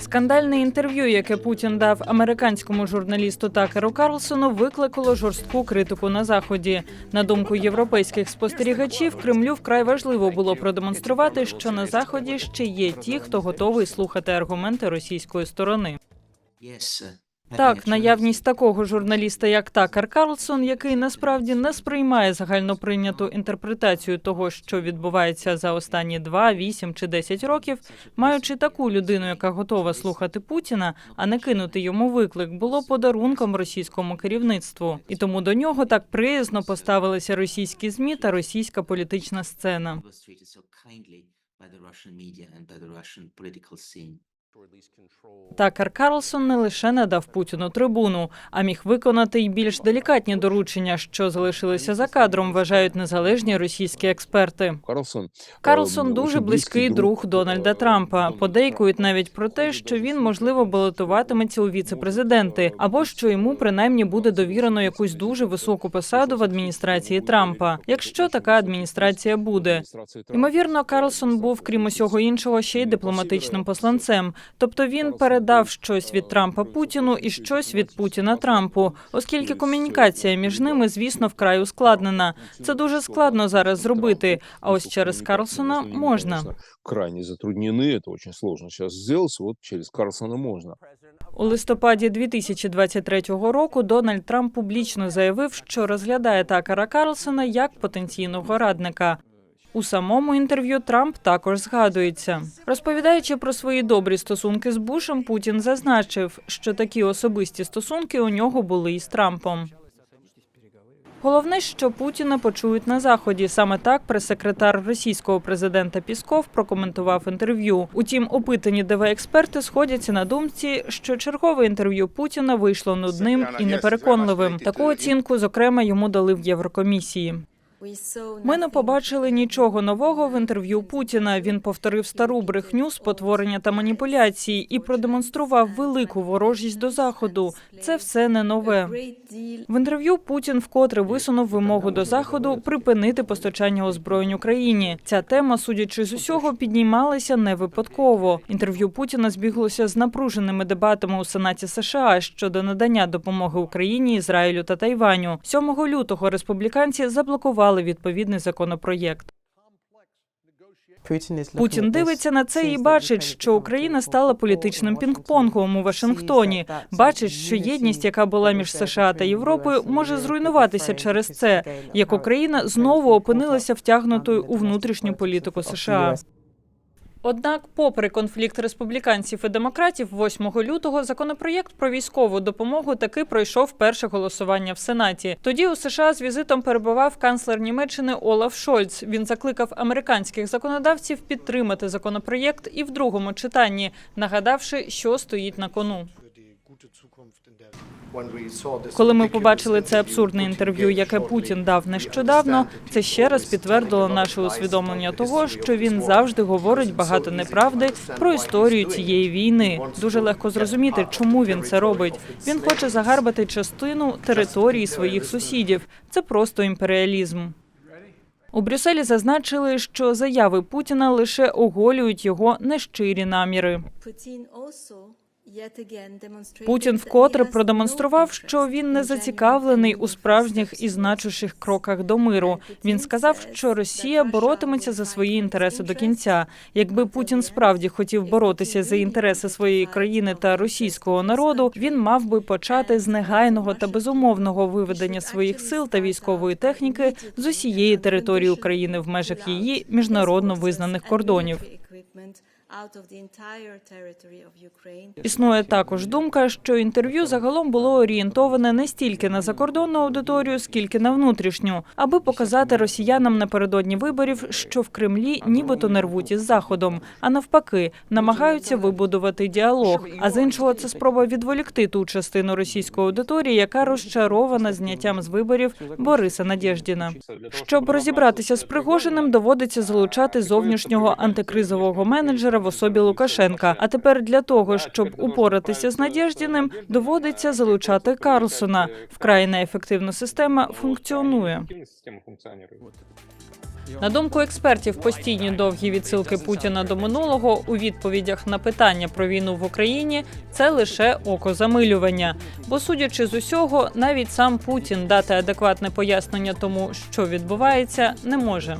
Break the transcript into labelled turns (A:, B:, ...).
A: Скандальне інтерв'ю, яке Путін дав американському журналісту Такеру Карлсону, викликало жорстку критику на заході. На думку європейських спостерігачів, Кремлю вкрай важливо було продемонструвати, що на заході ще є ті, хто готовий слухати аргументи російської сторони. Так, наявність такого журналіста, як Такер Карлсон, який насправді не сприймає загальноприйняту інтерпретацію того, що відбувається за останні 2, 8 чи 10 років, маючи таку людину, яка готова слухати Путіна, а не кинути йому виклик, було подарунком російському керівництву. І тому до нього так приязно поставилися російські змі та російська політична сцена. Такер Карлсон не лише не дав Путіну трибуну, а міг виконати й більш делікатні доручення, що залишилися за кадром, вважають незалежні російські експерти.
B: Карлсон
A: Карлсон
B: е,
A: дуже близький друг Дональда
B: е,
A: Трампа. Подейкують навіть про те, що він можливо балотуватиметься у віце-президенти, або що йому принаймні буде довірено якусь дуже високу посаду в адміністрації Трампа, якщо така адміністрація буде. Ймовірно, Карлсон був, крім усього іншого, ще й дипломатичним посланцем. Тобто він передав щось від Трампа Путіну і щось від Путіна Трампу, оскільки комунікація між ними, звісно, вкрай ускладнена. Це дуже складно зараз зробити. А ось через Карлсона можна.
B: Крайне затруднены, это очень сложно сейчас сделать, вот через Карлсона можно.
A: У листопаді 2023 року Дональд Трамп публічно заявив, що розглядає Такера Карлсона як потенційного радника. У самому інтерв'ю Трамп також згадується. Розповідаючи про свої добрі стосунки з Бушем, Путін зазначив, що такі особисті стосунки у нього були і з Трампом. Головне, що Путіна почують на заході. Саме так прес-секретар російського президента Пісков прокоментував інтерв'ю. Утім, опитані ДВ-експерти сходяться на думці, що чергове інтерв'ю Путіна вийшло нудним і непереконливим. Таку оцінку, зокрема, йому дали в Єврокомісії. Ми не побачили нічого нового в інтерв'ю Путіна. Він повторив стару брехню, спотворення та маніпуляції і продемонстрував велику ворожість до заходу. Це все не нове. В інтерв'ю Путін вкотре висунув вимогу до заходу припинити постачання озброєнь Україні. Ця тема, судячи з усього, піднімалася не випадково. Інтерв'ю Путіна збіглося з напруженими дебатами у Сенаті США щодо надання допомоги Україні, Ізраїлю та Тайваню. 7 лютого республіканці заблокували відповідний законопроєкт. Путін дивиться на це і бачить, що Україна стала політичним пінг-понгом у Вашингтоні. Бачить, що єдність, яка була між США та Європою, може зруйнуватися через це, як Україна знову опинилася втягнутою у внутрішню політику США. Однак, попри конфлікт республіканців і демократів, 8 лютого законопроєкт про військову допомогу таки пройшов перше голосування в Сенаті. Тоді у США з візитом перебував канцлер Німеччини Олаф Шольц. Він закликав американських законодавців підтримати законопроєкт і в другому читанні, нагадавши, що стоїть на кону. Коли ми побачили це абсурдне інтерв'ю, яке Путін дав нещодавно, це ще раз підтвердило наше усвідомлення того, що він завжди говорить багато неправди про історію цієї війни. Дуже легко зрозуміти, чому він це робить. Він хоче загарбати частину території своїх сусідів. Це просто імперіалізм. У Брюсселі зазначили, що заяви Путіна лише оголюють його нещирі наміри. Путін вкотре продемонстрував, що він не зацікавлений у справжніх і значущих кроках до миру. Він сказав, що Росія боротиметься за свої інтереси до кінця. Якби Путін справді хотів боротися за інтереси своєї країни та російського народу, він мав би почати з негайного та безумовного виведення своїх сил та військової техніки з усієї території України в межах її міжнародно визнаних кордонів. Існує також думка, що інтерв'ю загалом було орієнтоване не стільки на закордонну аудиторію, скільки на внутрішню, аби показати росіянам напередодні виборів, що в Кремлі нібито не рвуть із заходом, а навпаки, намагаються вибудувати діалог. А з іншого, це спроба відволікти ту частину російської аудиторії, яка розчарована зняттям з виборів Бориса Надєждіна. Щоб розібратися з Пригожиним, доводиться залучати зовнішнього антикризового менеджера в особі Лукашенка. А тепер для того, щоб упоратися з Надєждіним, доводиться залучати Карлсона. Вкрай неефективна система функціонує. На думку експертів, постійні довгі відсилки Путіна до минулого у відповідях на питання про війну в Україні це лише окозамилювання. Бо, судячи з усього, навіть сам Путін дати адекватне пояснення тому, що відбувається, не може.